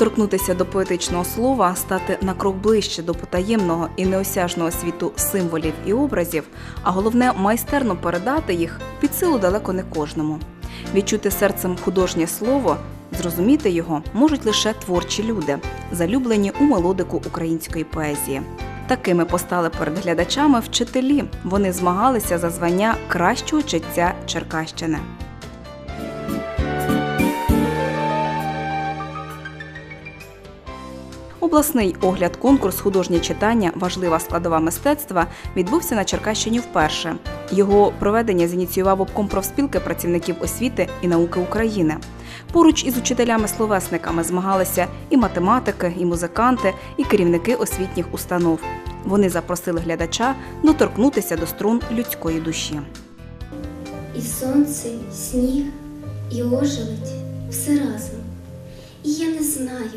доторкнутися до поетичного слова, стати на крок ближче до потаємного і неосяжного світу символів і образів, а головне майстерно передати їх під силу далеко не кожному. Відчути серцем художнє слово, зрозуміти його можуть лише творчі люди, залюблені у мелодику української поезії. Такими постали перед глядачами вчителі. Вони змагалися за звання кращого читця Черкащини. Обласний огляд конкурс художнє читання Важлива складова мистецтва відбувся на Черкащині вперше. Його проведення зініціював обком профспілки працівників освіти і науки України. Поруч із учителями-словесниками змагалися і математики, і музиканти, і керівники освітніх установ. Вони запросили глядача доторкнутися до струн людської душі. І сонце, і сніг, і ожеледь все разом. І я не знаю,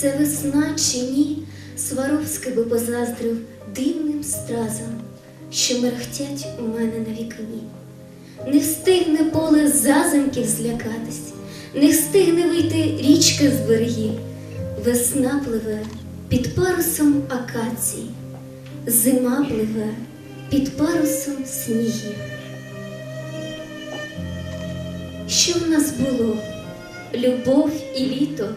це весна чи ні, Сваровський би позаздрив дивним стразам, що мерехтять у мене на вікні. Не встигне поле зазимків злякатись, не встигне вийти річка з берегів. Весна пливе під парусом акації, зима пливе під парусом снігів. Що в нас було? Любов і літо,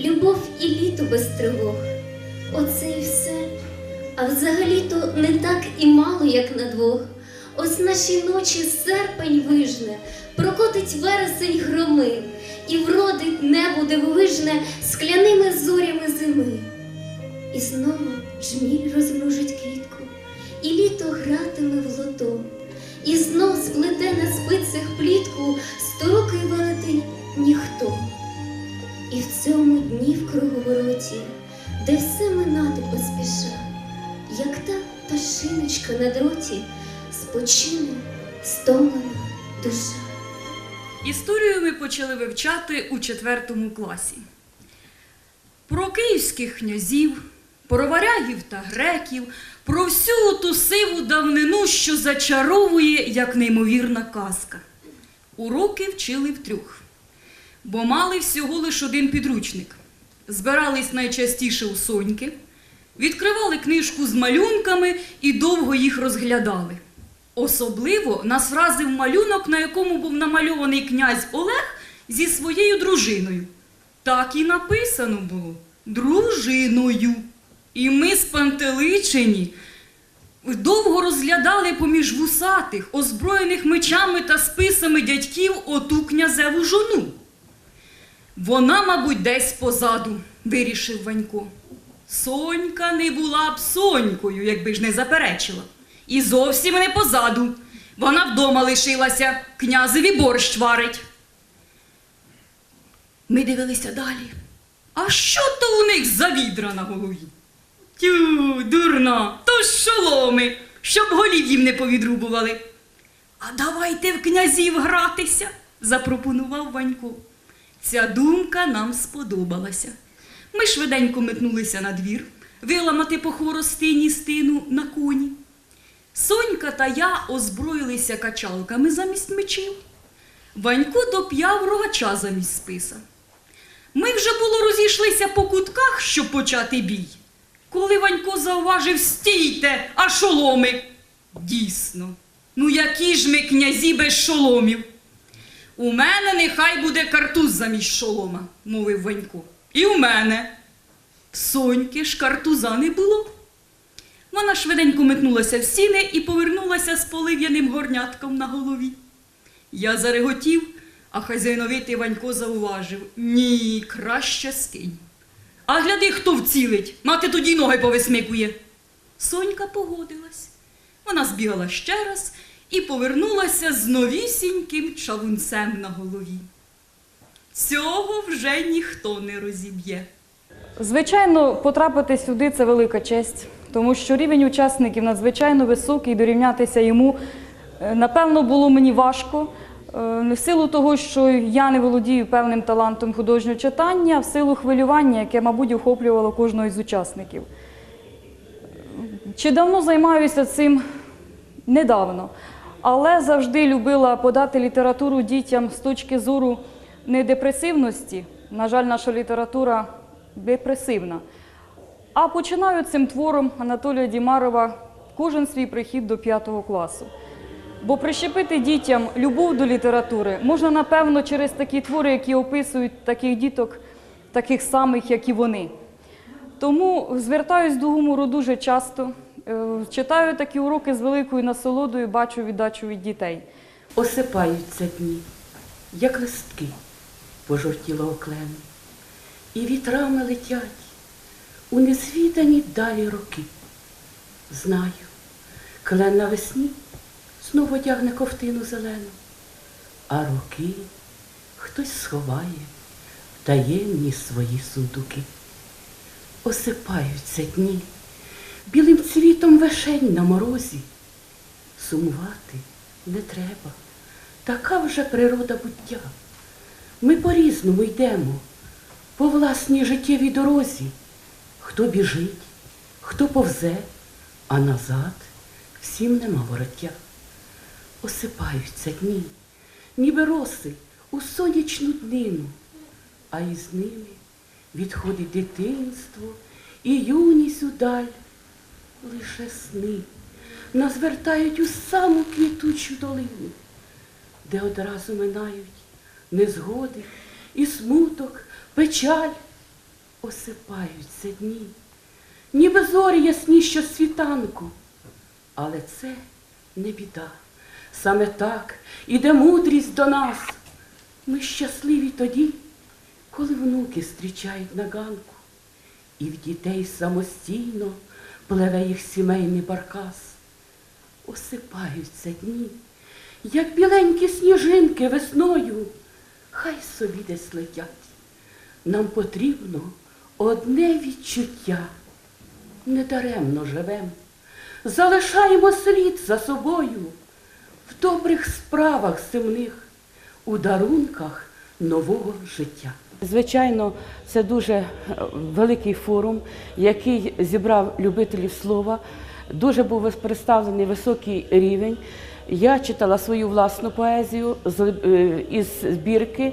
любов і літо без тривог. Оце і все. А взагалі-то не так і мало, як на двох. Ось наші ночі серпень вижне, прокотить вересень громи, і вродить небо дивовижне скляними зорями зими. І знову жміль розмножить квітку, і літо гратиме в лото, і знов сплете на спицях плітку сторокий велетень круговороті, де все минати поспіша, як та пташиночка на дроті, спочине стомлена душа. Історію ми почали вивчати у четвертому класі. Про київських князів, про варягів та греків, про всю ту сиву давнину, що зачаровує, як неймовірна казка. Уроки вчили втрьох, бо мали всього лиш один підручник. Збирались найчастіше у соньки, відкривали книжку з малюнками і довго їх розглядали. Особливо нас вразив малюнок, на якому був намальований князь Олег зі своєю дружиною. Так і написано було дружиною. І ми спантеличені довго розглядали поміж вусатих, озброєних мечами та списами дядьків оту князеву жону. Вона, мабуть, десь позаду, вирішив Ванько. Сонька не була б сонькою, якби ж не заперечила. І зовсім не позаду. Вона вдома лишилася, князеві борщ варить. Ми дивилися далі. А що то у них за відра на голові? Тю, дурна, то ж шоломи, щоб голів їм не повідрубували. А давайте в князів гратися, запропонував Ванько. Ця думка нам сподобалася. Ми швиденько метнулися на двір, виламати по хворостині стину на коні. Сонька та я озброїлися качалками замість мечів. Ванько доп'яв рогача замість списа. Ми вже було розійшлися по кутках, щоб почати бій. Коли Ванько зауважив стійте, а шоломи. Дійсно, ну які ж ми князі без шоломів. У мене нехай буде картуз замість шолома, мовив Ванько. І у мене. Соньки ж картуза не було. Вона швиденько метнулася в сіни і повернулася з полив'яним горнятком на голові. Я зареготів, а хазяйновитий Ванько зауважив ні, краще скинь. А гляди, хто вцілить, мати тоді ноги повисмикує. Сонька погодилась. Вона збігала ще раз і повернулася з новісіньким чавунцем на голові. Цього вже ніхто не розіб'є. Звичайно, потрапити сюди це велика честь, тому що рівень учасників надзвичайно високий, дорівнятися йому, е, напевно, було мені важко. Е, Не в силу того, що я не володію певним талантом художнього читання, а в силу хвилювання, яке, мабуть, охоплювало кожного із учасників. Чи давно займаюся цим? Недавно. Але завжди любила подати літературу дітям з точки зору не депресивності, На жаль, наша література депресивна. А починаю цим твором Анатолія Дімарова кожен свій прихід до п'ятого класу. Бо прищепити дітям любов до літератури можна, напевно, через такі твори, які описують таких діток, таких самих, як і вони. Тому звертаюсь до гумору дуже часто. Е, Читаю такі уроки з великою насолодою, бачу віддачу від дітей. Осипаються дні, як листки пожовтілого клену, і вітрами летять у незвідані далі роки. Знаю, клен навесні знову одягне ковтину зелену, а роки хтось сховає в таємні свої сундуки. Осипаються дні білим цвітом вишень на морозі. Сумувати не треба. Така вже природа буття. Ми по-різному йдемо, по власній життєвій дорозі. Хто біжить, хто повзе, а назад всім нема вороття. Осипаються дні, ніби роси у сонячну днину, а із ними відходить дитинство і юність удаль. Лише сни нас вертають у саму квітучу долину, де одразу минають незгоди і смуток, печаль, осипаються дні, ніби зорі ясні що світанку. Але це не біда. Саме так іде мудрість до нас. Ми щасливі тоді, коли внуки зустрічають на ганку, і в дітей самостійно пливе їх сімейний баркас. Осипаються дні, як біленькі сніжинки весною, хай собі десь летять. Нам потрібно одне відчуття. Недаремно живем, залишаємо слід за собою в добрих справах земних, у дарунках нового життя. Звичайно, це дуже е, великий форум, який зібрав любителів слова. Дуже був представлений високий рівень. Я читала свою власну поезію е, із збірки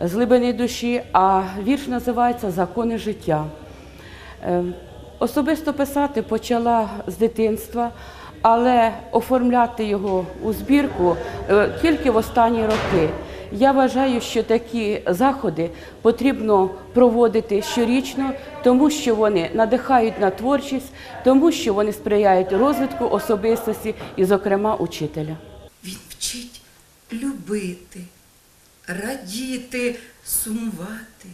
з глибини душі, а вірш називається Закони життя. Е, Особисто писати почала з дитинства, але оформляти його у збірку тільки в останні роки. Я вважаю, що такі заходи потрібно проводити щорічно, тому що вони надихають на творчість, тому що вони сприяють розвитку особистості і, зокрема, учителя. Він вчить любити, радіти, сумувати,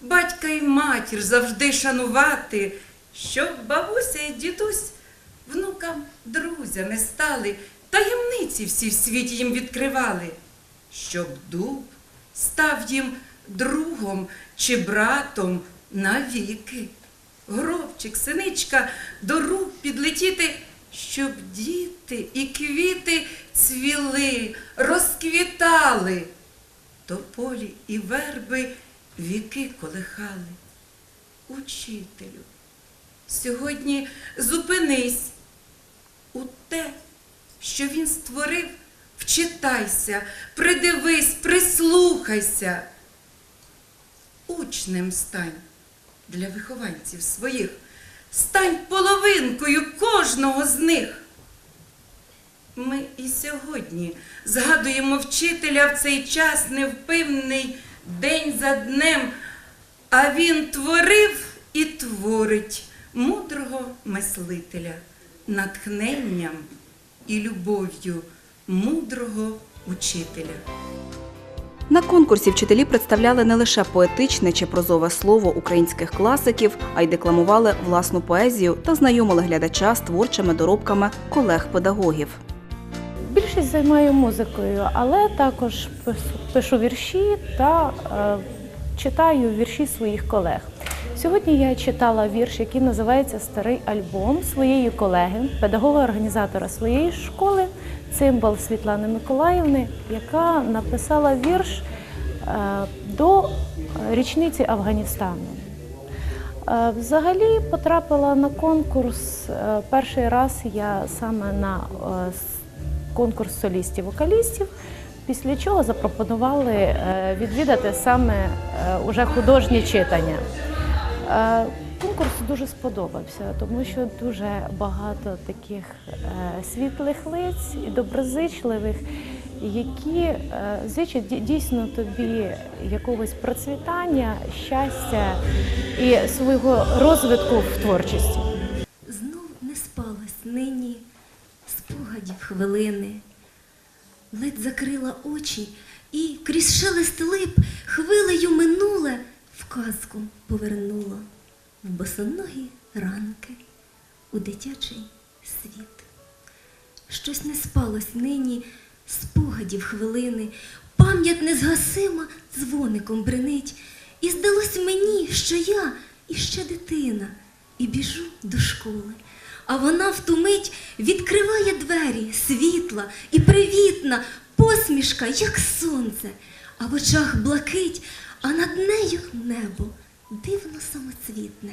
батька і матір завжди шанувати, щоб бабуся і дідусь внукам друзями стали, таємниці всі в світі їм відкривали, щоб дуб став їм другом чи братом навіки. Гробчик, синичка, до рук підлетіти, щоб діти і квіти цвіли, розквітали. Тополі і верби віки колихали. Учителю, сьогодні зупинись у те, що він створив, вчитайся, придивись, прислухайся. Учнем стань для вихованців своїх, стань половинкою кожного з них. Ми і сьогодні згадуємо вчителя в цей час невпинний день за днем, а він творив і творить мудрого мислителя, натхненням і любов'ю мудрого учителя. На конкурсі вчителі представляли не лише поетичне чи прозове слово українських класиків, а й декламували власну поезію та знайомили глядача з творчими доробками колег-педагогів. Більшість займаю музикою, але також пишу вірші та е, читаю вірші своїх колег. Сьогодні я читала вірш, який називається Старий альбом своєї колеги, педагога-організатора своєї школи, цимбал Світлани Миколаївни, яка написала вірш е, до річниці Афганістану. Е, Взагалі потрапила на конкурс. е, Перший раз я саме на конкурс солістів-вокалістів, Після чого запропонували відвідати саме уже художнє читання. Дуже сподобався, тому що дуже багато таких е, світлих лиць і доброзичливих, які е, зичать дійсно тобі якогось процвітання, щастя і свого розвитку в творчості. Знов не спалось нині спогадів хвилини. Ледь закрила очі і крізь шелест лип хвилею минуле в казку повернула в босоногі ранки у дитячий світ. Щось не спалось нині спогадів хвилини, пам'ять незгасима дзвоником бренить, і здалось мені, що я іще дитина, і біжу до школи. А вона в ту мить відкриває двері, світла і привітна, посмішка, як сонце, а в очах блакить, а над нею небо дивно самоцвітне.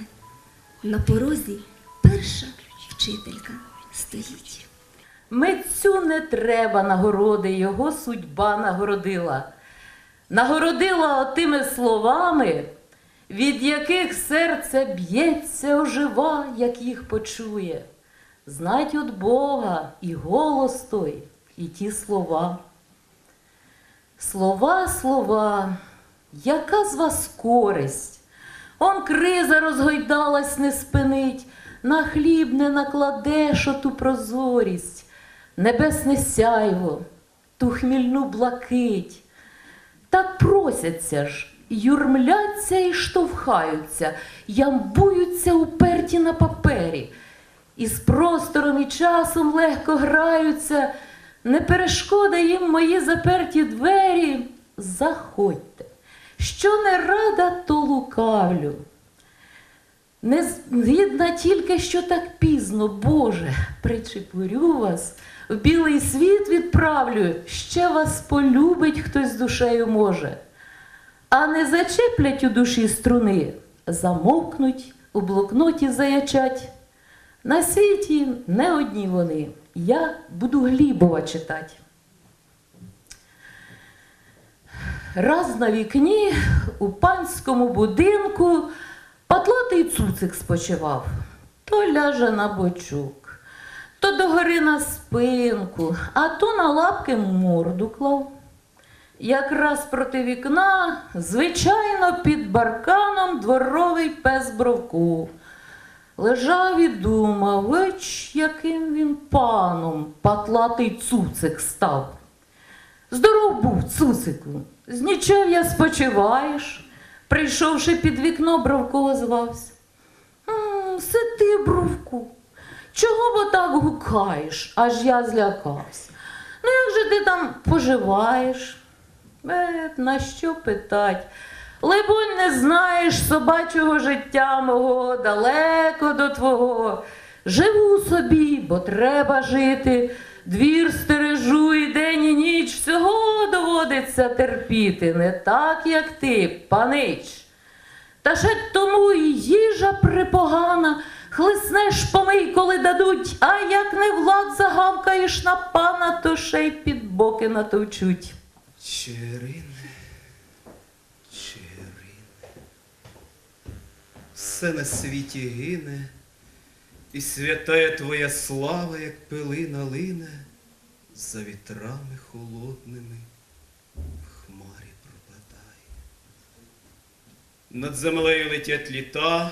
На порозі перша вчителька стоїть. Митцю не треба нагороди, його судьба нагородила. Нагородила отими словами, від яких серце б'ється, ожива, як їх почує. Знать от Бога і голос той, і ті слова. Слова, слова, яка з вас користь? Он криза розгойдалась, не спинить, на хліб не накладеш оту прозорість, небесне сяйво, ту хмільну блакить. Так просяться ж, юрмляться і штовхаються, ямбуються уперті на папері, і з простором і часом легко граються, не перешкода їм мої заперті двері. Заходьте, що не рада, то лукавлю. Не згідна тільки, що так пізно, Боже, причепурю вас, в білий світ відправлю, ще вас полюбить хтось душею може. А не зачеплять у душі струни, замовкнуть, у блокноті заячать. На світі не одні вони. Я буду Глібова читати. Раз на вікні у панському будинку патлатий цуцик спочивав, то ляже на бочок, то догори на спинку, а то на лапки морду клав. Якраз проти вікна, звичайно, під барканом дворовий пес бровку. Лежав і думав, вич, яким він паном патлатий цуцик став. Здоров був, цуцику, з нічев'я спочиваєш, прийшовши під вікно, Бровко озвався. «М, Це ти, Бровку, чого бо так гукаєш, аж я злякався. Ну, як же ти там поживаєш? Е, на що питать? Либонь, не знаєш собачого життя мого, далеко до твого. Живу собі, бо треба жити. Двір стережу і день і ніч всього доводиться терпіти, не так, як ти, панич. Та ще тому і їжа припогана, хлиснеш помий, коли дадуть, а як не влад загавкаєш на пана, то ще й під боки натовчуть. Черине, черине, все на світі гине, і святая твоя слава, як пилина лине, за вітрами холодними в хмарі пропадає. Над землею летять літа,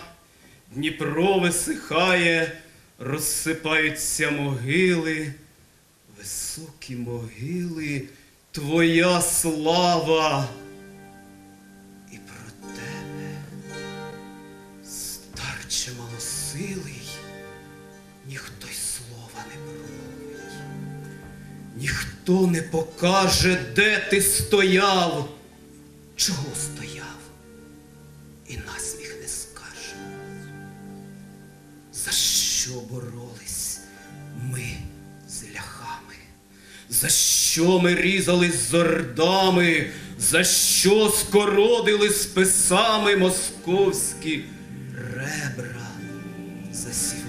Дніпро висихає, розсипаються могили, високі могили, твоя слава. Ніхто й слова не промовить. Ніхто не покаже, де ти стояв, чого стояв, і насміх не скаже. За що боролись ми з ляхами? За що ми різались з ордами? За що скородили списами московські ребра засівали?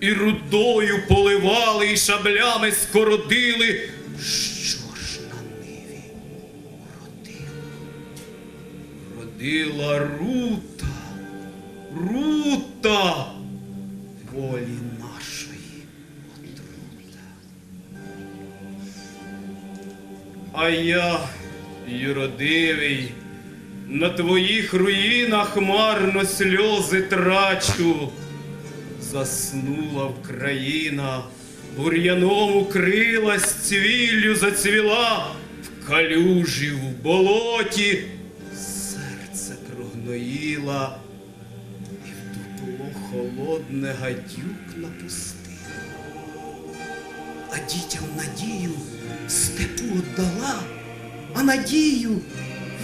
і рудою поливали, і шаблями скородили. Що ж на ниві родила, Родила рута, рута волі нашої отрута. А я, юродивий, на твоїх руїнах марно сльози трачу. Заснула Вкраїна, бур'яном укрилась, цвіллю зацвіла, в калюжі, в болоті, серце прогноїла, і в дупло холодне гадюк напустила. А дітям надію степу отдала, а надію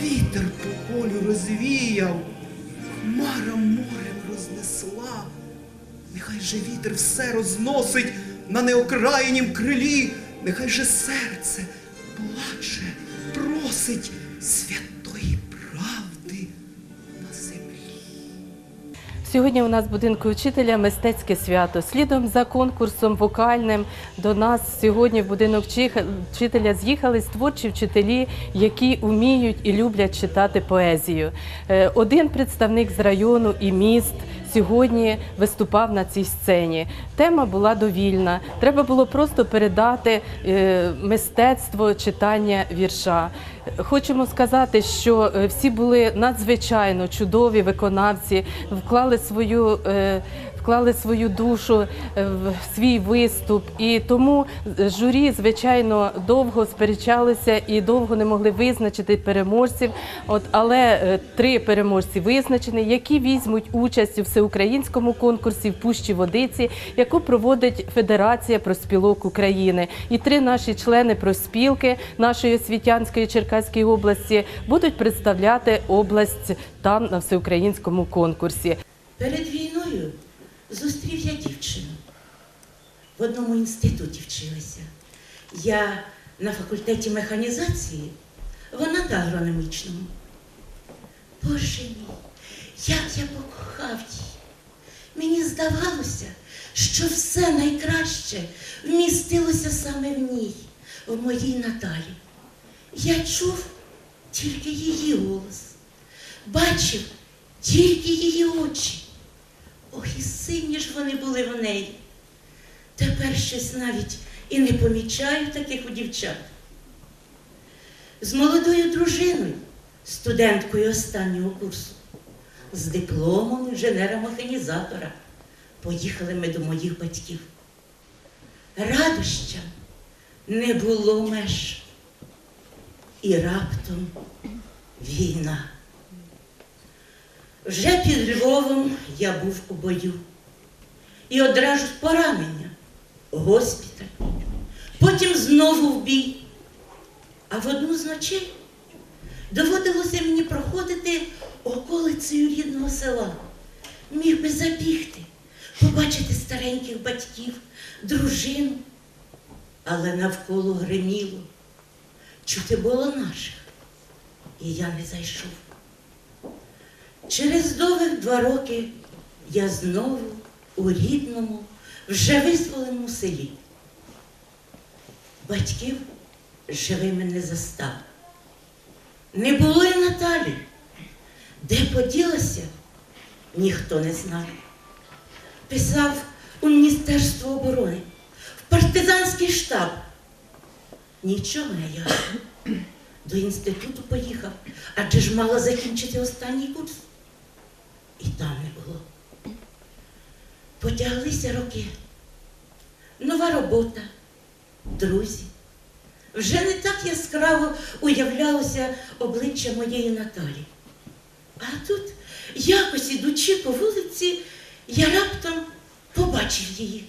вітер по полю розвіяв, хмара морем рознесла. Нехай же вітер все розносить на неокраїнім крилі, нехай же серце плаче, просить святої правди на землі. Сьогодні у нас в будинку учителя мистецьке свято. Слідом за конкурсом вокальним до нас сьогодні в будинок вчителя з'їхались творчі вчителі, які вміють і люблять читати поезію. Е, Один представник з району і міст сьогодні виступав на цій сцені. Тема була довільна. Треба було просто передати е, мистецтво читання вірша. Хочемо сказати, що е, всі були надзвичайно чудові виконавці, вклали свою. Вклали свою душу е, свій виступ, і тому журі, звичайно, довго сперечалися і довго не могли визначити переможців. От але е, три переможці визначені, які візьмуть участь у всеукраїнському конкурсі в Пущі Водиці, яку проводить Федерація проспілок України. І три наші члени проспілки нашої освітянської Черкаської області будуть представляти область там на всеукраїнському конкурсі. Перед війною зустрів я дівчину. В одному інституті вчилася. Я на факультеті механізації, вона на агрономічному. Боже мій, як я покохав її. Мені здавалося, що все найкраще вмістилося саме в ній, в моїй Наталі. Я чув тільки її голос, бачив тільки її очі. Ох, і сині ж вони були в неї. Тепер щось навіть і не помічаю таких у дівчат. З молодою дружиною, студенткою останнього курсу, з дипломом інженера-механізатора поїхали ми до моїх батьків. Радощам не було меж. І раптом війна. Вже під Львовом я був у бою. І одразу поранення, госпіталь. Потім знову в бій. А в одну з ночей доводилося мені проходити околицею рідного села. Міг би забігти, побачити стареньких батьків, дружину. Але навколо гриміло. Чути було наших. І я не зайшов. Через довгих два роки я знову у рідному, вже визволеному селі. Батьків живими не застав. Не було і Наталі. Де поділася, ніхто не знає. Писав у Міністерство оборони, в партизанський штаб. Нічого не ясно. До інституту поїхав, адже ж мала закінчити останній курс. І там не було. Потяглися роки. Нова робота, друзі. Вже не так яскраво уявлялося обличчя моєї Наталі. А тут, якось ідучи по вулиці, я раптом побачив її.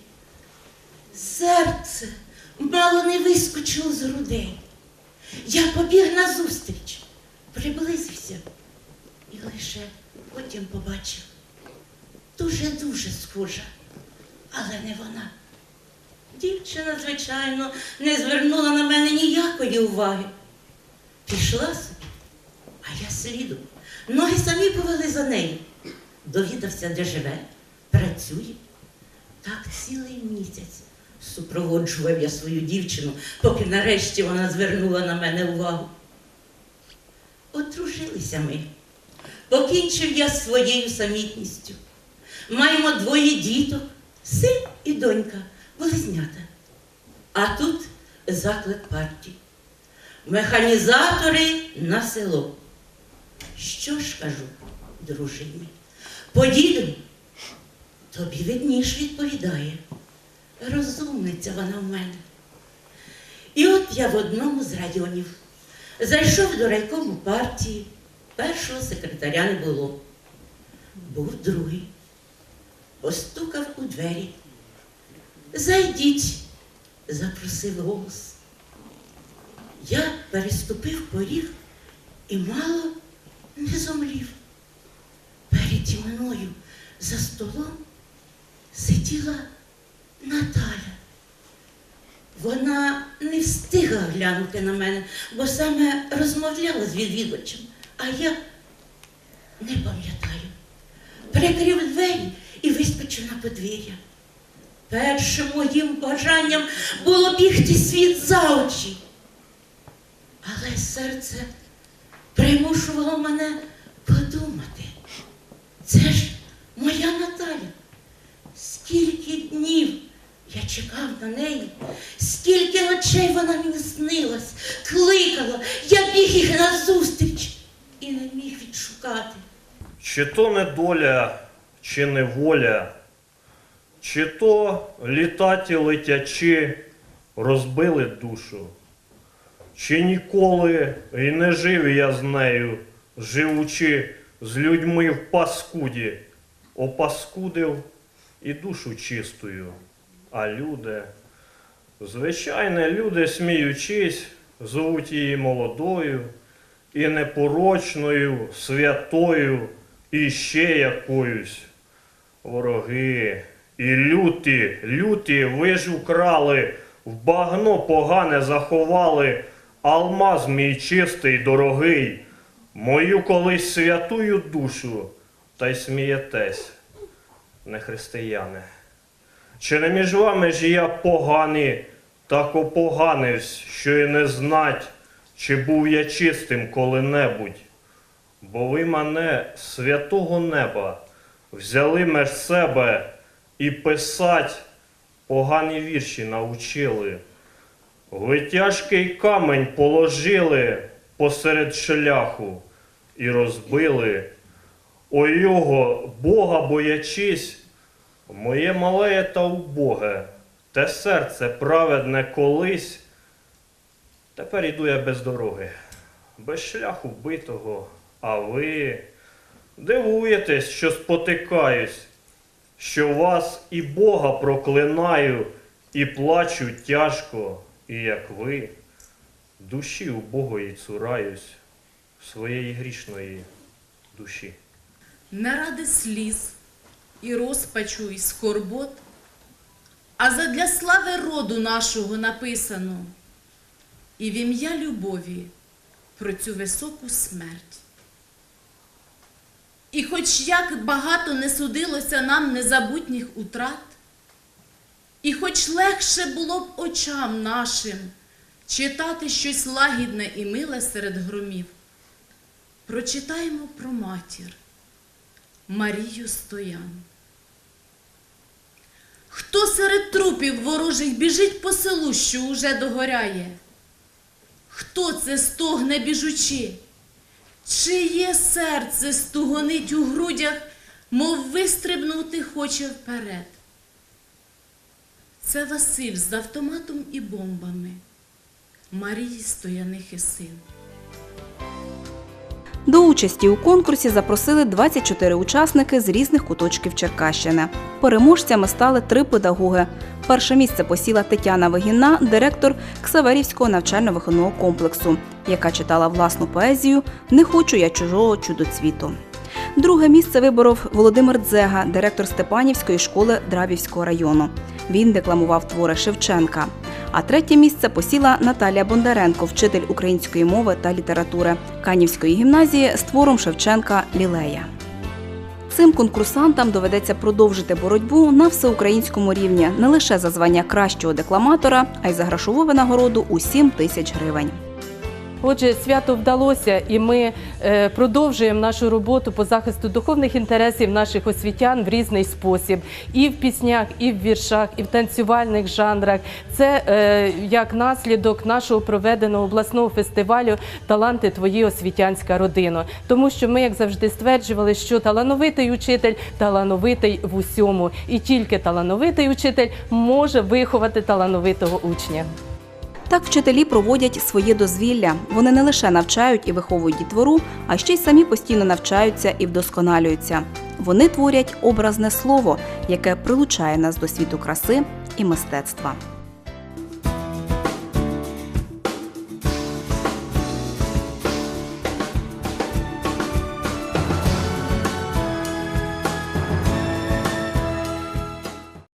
Серце мало не вискочило з грудей. Я побіг назустріч, приблизився і лише потім побачив. Дуже-дуже схожа, але не вона. Дівчина, звичайно, не звернула на мене ніякої уваги. Пішла собі, а я слідом. Ноги самі повели за нею. Довідався, де живе, працює. Так цілий місяць супроводжував я свою дівчину, поки нарешті вона звернула на мене увагу. Одружилися ми. Покінчив я своєю самітністю. Маємо двоє діток, син і донька, близнята. А тут заклик партії. Механізатори на село. Що ж кажу, дружині? Поїдемо? Тобі видніш відповідає. Розумниця вона в мене. І от я в одному з районів зайшов до райкому партії, першого секретаря не було. Був другий. Постукав у двері. Зайдіть, запросив голос. Я переступив поріг і мало не зомлів. Переді мною за столом сиділа Наталя. Вона не встигла глянути на мене, бо саме розмовляла з відвідувачем, а я не пам'ятаю. Прикрив двері і вискочив на подвір'я. Першим моїм бажанням було бігти світ за очі. Але серце примушувало мене подумати. Це ж моя Наталя. Скільки днів я чекав на неї, скільки ночей вона мені снилась, кликала, я біг їх назустріч і не міг відшукати. Чи то не доля, чи не воля, чи то літаті летячи розбили душу, чи ніколи й не жив я з нею, живучи з людьми в паскуді, опаскудив і душу чистою, а люди, звичайно, люди, сміючись, звуть її молодою і непорочною, святою і ще якоюсь. Вороги і люті, люті, ви ж украли, в багно погане заховали, алмаз мій чистий, дорогий, мою колись святую душу, та й смієтесь, не християни. Чи не між вами ж я поганий, так опоганивсь, що й не знать, чи був я чистим коли-небудь. Бо ви мене святого неба взяли меж себе і писать погані вірші научили. Ви тяжкий камень положили посеред шляху і розбили. О його, Бога боячись, моє малеє та убоге, те серце праведне колись. Тепер іду я без дороги, без шляху битого, а ви дивуєтесь, що спотикаюсь, що вас і Бога проклинаю, і плачу тяжко, і як ви, душі убогої цураюсь, своєї грішної душі. не ради сліз і розпачу, і скорбот, а задля слави роду нашого написано, і в ім'я любові про цю високу смерть. І хоч як багато не судилося нам незабутніх утрат, і хоч легше було б очам нашим читати щось лагідне і миле серед громів, прочитаємо про матір. Марію Стоян. Хто серед трупів ворожих біжить по селу, що уже догоряє? Хто це стогне біжучи? Чиє серце стугонить у грудях, мов вистрибнути хоче вперед? Це Василь з автоматом і бомбами, Марії Стоянихи син. До участі у конкурсі запросили 24 учасники з різних куточків Черкащини. Переможцями стали три педагоги. Перше місце посіла Тетяна Вигінна, директор Ксаверівського навчально-виховного комплексу, яка читала власну поезію Не хочу я чужого чудоцвіту. Друге місце виборов Володимир Дзега, директор Степанівської школи Драбівського району. Він декламував твори Шевченка. А третє місце посіла Наталія Бондаренко, вчитель української мови та літератури Канівської гімназії з твором Шевченка Лілея. Цим конкурсантам доведеться продовжити боротьбу на всеукраїнському рівні не лише за звання кращого декламатора, а й за грошову винагороду у 7 тисяч гривень. Отже, свято вдалося, і ми е, продовжуємо нашу роботу по захисту духовних інтересів наших освітян в різний спосіб, і в піснях, і в віршах, і в танцювальних жанрах. Це е, як наслідок нашого проведеного обласного фестивалю Таланти твої освітянська родина. Тому що ми, як завжди, стверджували, що талановитий учитель талановитий в усьому, і тільки талановитий учитель може виховати талановитого учня. Так вчителі проводять своє дозвілля. Вони не лише навчають і виховують дітвору, а ще й самі постійно навчаються і вдосконалюються. Вони творять образне слово, яке прилучає нас до світу краси і мистецтва.